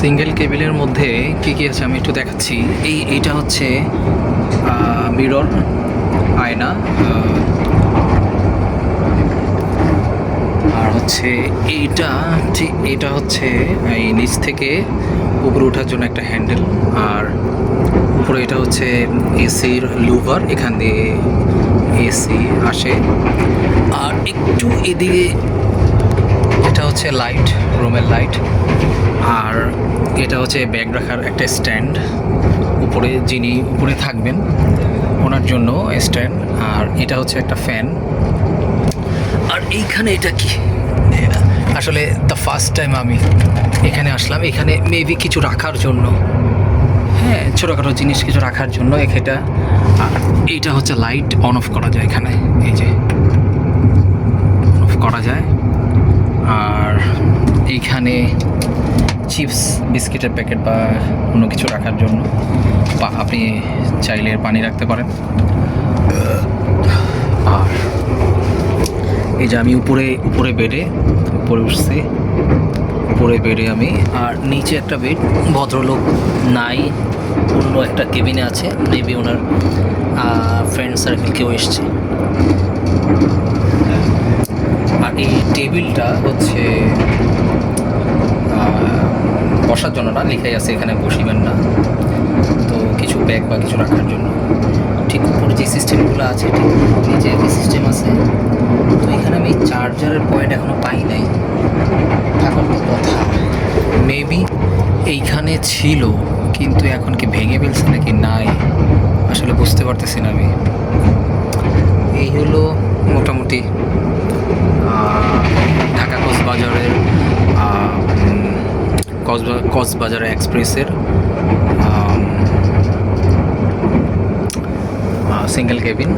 Single কেবিলের মধ্যে কি কি আছে আমি একটু দেখাচ্ছি। এই, এইটা হচ্ছে মিরর আয়না আর হচ্ছে এইটা, ঠিক এটা হচ্ছে, এই নিচ থেকে উপরে ওঠার জন্য একটা হ্যান্ডেল আর উপরে এটা হচ্ছে এসির লুভার এখান দিয়ে এসি আসে। আর একটু এদিকে, এটা হচ্ছে লাইট রুমের লাইট আর এটা হচ্ছে ব্যাগ রাখার একটা স্ট্যান্ড। উপরে যিনি, উপরে থাকবেন, ওনার জন্য স্ট্যান্ড। আর এটা হচ্ছে একটা ফ্যান। আর এইখানে এটা কি? আসলে দ্য ফার্স্ট টাইম আমি এখানে আসলাম, এখানে মেবি কিছু রাখার জন্য। হ্যাঁ ছোটোখাটো জিনিস কিছু রাখার জন্য এটা। আর এইটা হচ্ছে লাইট অন অফ করা যায় এখানে, এই যে। অন অফ করা যায়। আর এইখানে চিপস, বিস্কিটের প্যাকেট বা অন্য কিছু রাখার জন্য। বা আপনি চাইলে পানি রাখতে পারেন। আর এই যে আমি উপরে উপরে বেডে, উপরে উঠছি, উপরে বেডে আমি। আর নিচে একটা বেড, ভদ্রলোক নাই, অন্য একটা কেবিনে আছে, মেবি ওনার ফ্রেন্ড সার্কেল কেউ এসছে। আর এই টেবিলটা হচ্ছে বসার জন্য না, লেখাই আছে, এখানে বসিবেন না। তো কিছু ব্যাগ বা কিছু রাখার জন্য। ঠিক উপরে যে সিস্টেমগুলো আছে, ঠিক নিচে যে সিস্টেম আছে, তো এখানে আমি চার্জারের পয়েন্ট এখনও পাই নাই। এখন তো কথা। মেবি এইখানে ছিল, কিন্তু এখন কি ভেঙে ফেলছে নাকি নাই, আসলে বুঝতে পারতেছি না আমি। এই হলো মোটামুটি ঢাকা কক্সবা- কক্সবাজার এক্সপ্রেসের সিঙ্গেল কেবিন